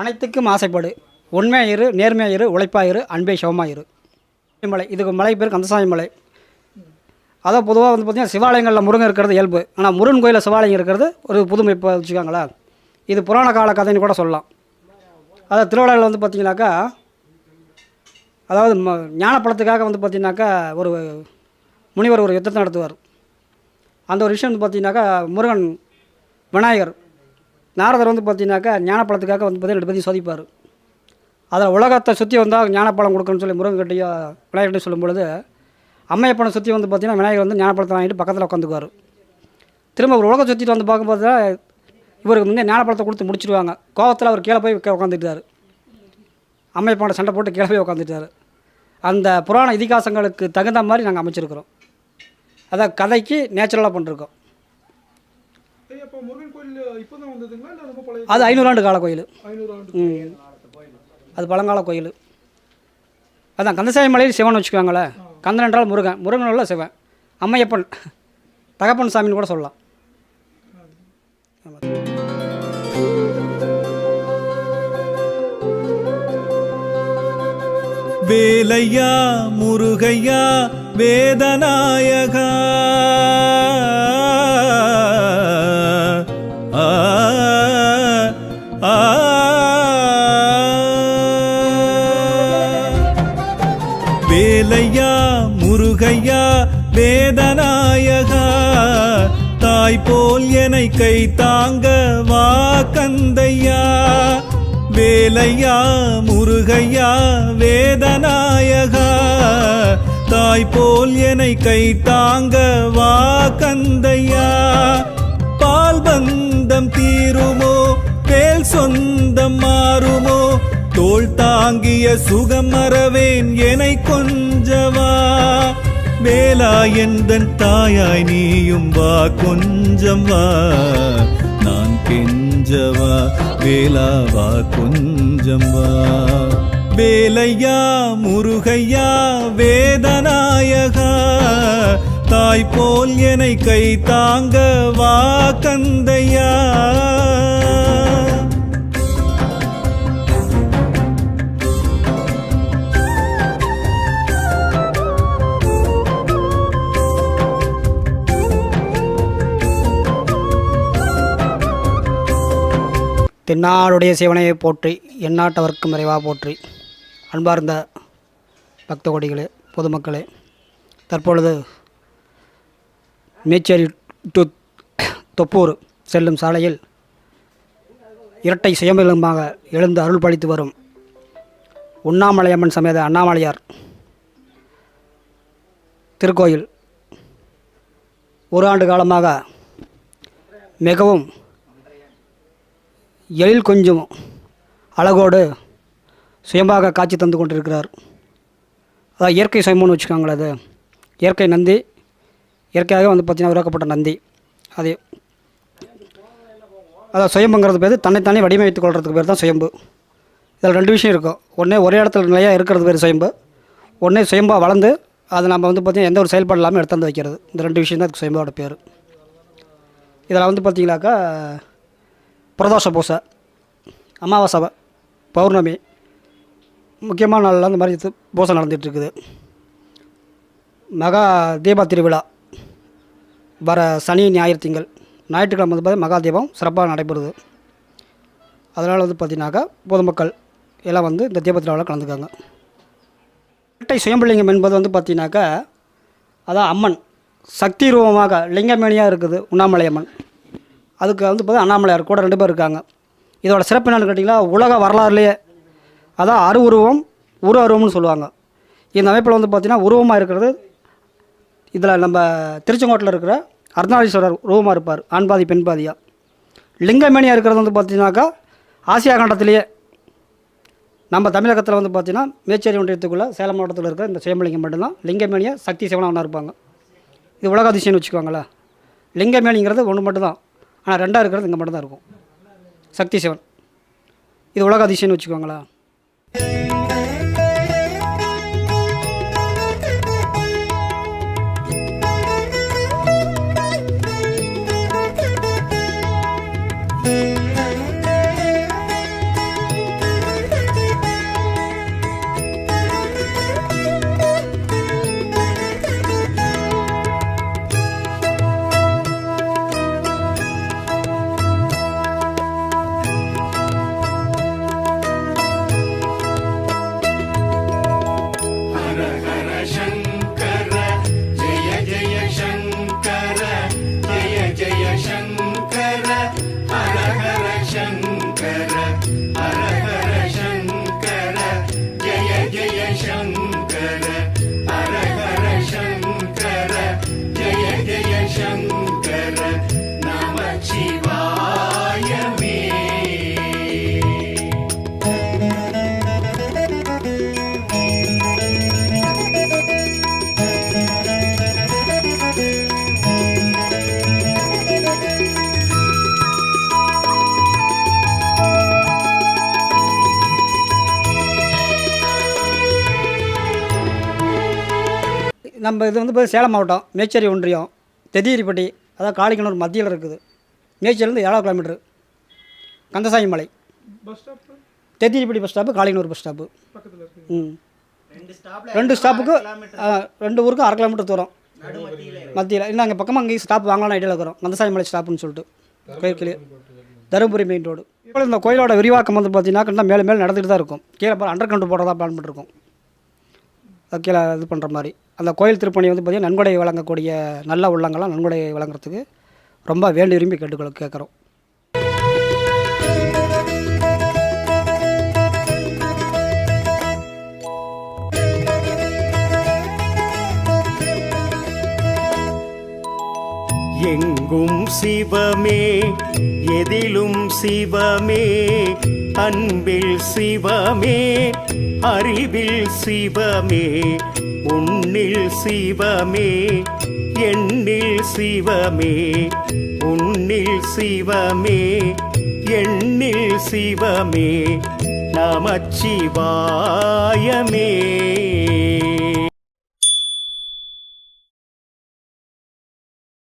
அனைத்துக்கும் ஆசைப்படு. உண்மையாக இரு நேர்மையாக இரு உழைப்பாக இரு அன்பே சிவமாக இரு. மலை இதுக்கு மலை பேர் கந்தசாமி மலை. அதான் பொதுவாக வந்து பார்த்திங்கன்னா சிவாலயங்களில் முருகன் இருக்கிறது இயல்பு. ஆனால் முருகன் கோயிலில் சிவாலயம் இருக்கிறது ஒரு புதுமை இப்போ வச்சுக்கோங்களேன் இது புராண கால கதைன்னு கூட சொல்லலாம். அதாவது திருவிழாவில் வந்து பார்த்திங்கனாக்கா அதாவது ம ஞானப்படத்துக்காக வந்து பார்த்திங்கனாக்கா ஒரு முனிவர் ஒரு யுத்தத்தை நடத்துவார். அந்த ஒரு விஷயம் வந்து பார்த்திங்கனாக்கா முருகன் விநாயகர் நாரதர் வந்து பார்த்தீங்கன்னாக்கா ஞானப்பழத்துக்காக வந்து பார்த்தீங்கன்னா ரெண்டு பேரையும் சோதிப்பார். அதில் உலகத்தை சுற்றி வந்தால் ஞானப்பழம் கொடுக்கணும்னு சொல்லி முருகன்கிட்டயோ விநாயகர்கிட்ட சொல்லும்பொழுது அம்மையப்பனை சுற்றி வந்து பார்த்தீங்கன்னா விநாயகர் வந்து ஞானப்பழத்தை வாங்கிட்டு பக்கத்தில் உட்காந்துக்குவார். திரும்ப ஒரு உலகம் சுற்றிட்டு வந்து பார்க்கும்போது தான் இவருக்கு முன்னே ஞானப்பழத்தை கொடுத்து முடிச்சிடுவாங்க கோவத்தில் அவர் கீழே போய் உட்காந்துட்டார் அம்மையப்பனோட சண்டை போட்டு கீழே போய் உட்காந்துட்டார் அந்த புராண இதிகாசங்களுக்கு தகுந்த மாதிரி நாங்கள் அமைச்சிருக்கிறோம். அதான் கதைக்கு நேச்சுரலாக பண்ணிருக்கோம். இப்போ முருகன் கோயில் இப்போதான் வந்ததுங்களா? இல்லை ரொம்ப பழைய அது ஐநூறாண்டு கால கோயில். ஐநூறு ஆண்டு ம். அது பழங்கால கோயில். அதான் கந்தசாமி மலையில் சிவன் வச்சுக்கோங்களேன் கந்தன் என்றால் முருகன். முருகன் உள்ள சிவன். அம்மையப்பன். தகப்பன் சாமின்னு கூட சொல்லலாம். வேலையா முருகையா வேதநாயகா? வேதநாயகா தாய் போல் என்னை கை தாங்க வா கந்தையா. வேலையா முருகையா வேதநாயகா தாய் போல் என்னை கை தாங்க வா கந்தையா. பால் பந்தம் தீருமோ பேல் சொந்தம் மாறுமோ தோல் தாங்கிய சுகம் மறவேன் எனை கொண்டு வேலா எந்தன் தாயாய் நீயும் வா கொஞ்சம் வா. நான் கெஞ்சவா வேலா வா கொஞ்சம் வா. வேலையா முருகையா வேதநாயகா. தாய் போல் என்னை கை தாங்க வா கந்தையா. தென்னாடுடைய சிவனையை போற்றி எந்நாட்டவர்க்கும் விரைவாக போற்றி. அன்பார்ந்த பக்த கொடிகளே பொதுமக்களே தற்பொழுது மேச்சேரி டு தொப்பூர் செல்லும் சாலையில் இரட்டை சுயமிலமாக எழுந்து அருள் பழித்து வரும் உண்ணாமலையம்மன் சமேத அண்ணாமலையார் திருக்கோயில். ஒரு ஆண்டு காலமாக மிகவும் எழில் கொஞ்சம் அழகோடு சுயம்பாக காட்சி தந்து கொண்டிருக்கிறார். அதான் இயற்கை சுயம்புன்னு வச்சுக்கோங்களேன் அது. இயற்கை நந்தி இயற்கையாக வந்து பார்த்திங்கன்னா உருவாக்கப்பட்ட நந்தி. அது அதான் சுயம்புங்கிறது பேர் தன்னைத்தானே வடிவமைத்துக் கொள்றதுக்கு பேர் தான் சுயம்பு. இதில் ரெண்டு விஷயம் இருக்கும். ஒன்றே ஒரே இடத்துல நிலையாக இருக்கிறது பேர் சுயம்பு. ஒன்றே சுயம்பாக வளர்ந்து அதை நம்ம வந்து பார்த்திங்கன்னா எந்த ஒரு செயல்பாடு இல்லாமல் எடுத்து வந்து வைக்கிறது. இந்த ரெண்டு விஷயம் தான் அதுக்கு சுயம்பாவோட பேர். இதில் வந்து பார்த்திங்கனாக்கா பிரதோஷ பூசை அமாவாசை பௌர்ணமி முக்கியமான நாளில் அந்த மாதிரி பூசை நடந்துகிட்ருக்குது. மகா தீப திருவிழா வர சனி ஞாயிறு திங்கள் ஞாயிற்றுக்கிழமை வந்து பார்த்தா மகா தீபம் சிறப்பாக நடைபெறுது. அதனால் வந்து பார்த்தீங்கன்னாக்கா பொதுமக்கள் எல்லாம் வந்து இந்த தீப திருவிழாவில் கலந்துக்காங்க. இரட்டை சுயம்பலிங்கம் என்பது வந்து பார்த்தீங்கன்னாக்கா அதான் அம்மன் சக்தி ரூபமாக லிங்கமேனியாக இருக்குது உண்ணாமலை அம்மன். அதுக்கு வந்து பார்த்தா அண்ணாமலையார் கூட ரெண்டு பேர் இருக்காங்க. இதோட சிறப்பு என்னென்னு கேட்டிங்கன்னா உலக வரலாறுலேயே அதான் அரு உருவம் உரு அருவம்னு சொல்லுவாங்க. இந்த அமைப்பில் வந்து பார்த்திங்கன்னா உருவமாக இருக்கிறது இதில் நம்ம திருச்செங்கோட்டில் இருக்கிற அர்த்தநாரீஸ்வரர் உருவமாக இருப்பார் ஆண் பாதி லிங்கமேனியாக இருக்கிறது வந்து பார்த்தீங்கன்னாக்கா ஆசியா கண்டத்திலேயே நம்ம தமிழகத்தில் வந்து பார்த்தீங்கன்னா மேச்சேரி ஒன்றியத்துக்குள்ளே சேலம் மாவட்டத்தில் இருக்கிற இந்த சுயம்பலிங்கம் மட்டும்தான். லிங்கமேனியாக சக்தி சிவனாக ஒன்றா இருப்பாங்க. இது உலக அதிசயம்னு வச்சுக்கோங்களேன். லிங்கமேனிங்கிறது ஒன்று மட்டும்தான். ஆனால் ரெண்டாக இருக்கிறது இங்கே மட்டும்தான் இருக்கும். சக்தி சிவன். இது உலக அதிசயம்னு வச்சுக்கோங்களேன். शङ्कर நம்ம இது வந்து போய் சேலம் மாவட்டம் மேச்சேரி ஒன்றியம் தெதியரிப்பட்டி அதாவது காளிக்கனூர் மத்தியில் இருக்குது. மேச்சேரிலேருந்து ஏழாவது கிலோமீட்டர் கந்தசாமி மலை. Bus stop தெதியரிப்பட்டி bus stop Kalikkanur bus stop பக்கத்தில் இருக்கு. ம். ரெண்டு ஸ்டாப்புக்கு ரெண்டு ஊருக்கும் அரை கிலோமீட்டர் தூரம். மத்தியில். இன்னும் அங்கே பக்கமாக அங்கேயும் ஸ்டாப் வாங்கலாம் ஐடியாவில் இருக்கிறோம். கந்தசாமி மலை ஸ்டாப்புன்னு சொல்லிட்டு. கோயிலுக்கு தருமபுரி. மெயின் ரோடு இப்போ இந்த கோயிலோட விரிவாக்கம் வந்து பார்த்தீங்கன்னா மேலே மேலே நடந்துட்டு தான் இருக்கும். கீழே பாரு அண்டர் கிரவுண்ட் போடுறதா பிளான் பண்ணிருக்கோம். கீழே இது பண்ணுற மாதிரி. அந்த கோயில் திருப்பணி வந்து பார்த்திங்கன்னா நன்கொடை வழங்கக்கூடிய நல்ல உள்ளங்கள்லாம் நன்கொடை வழங்குறதுக்கு ரொம்ப வேண்டி விரும்பி கேட்டுக்கொள்ள கேட்குறோம். எங்கும் சிவமே எதிலும் சிவமே அன்பில் சிவமே அறிவில் சிவமே உன்னில் சிவமே எண்ணில் சிவமே உன்னில் சிவமே எண்ணில் சிவமே நமச்சிவாயமே.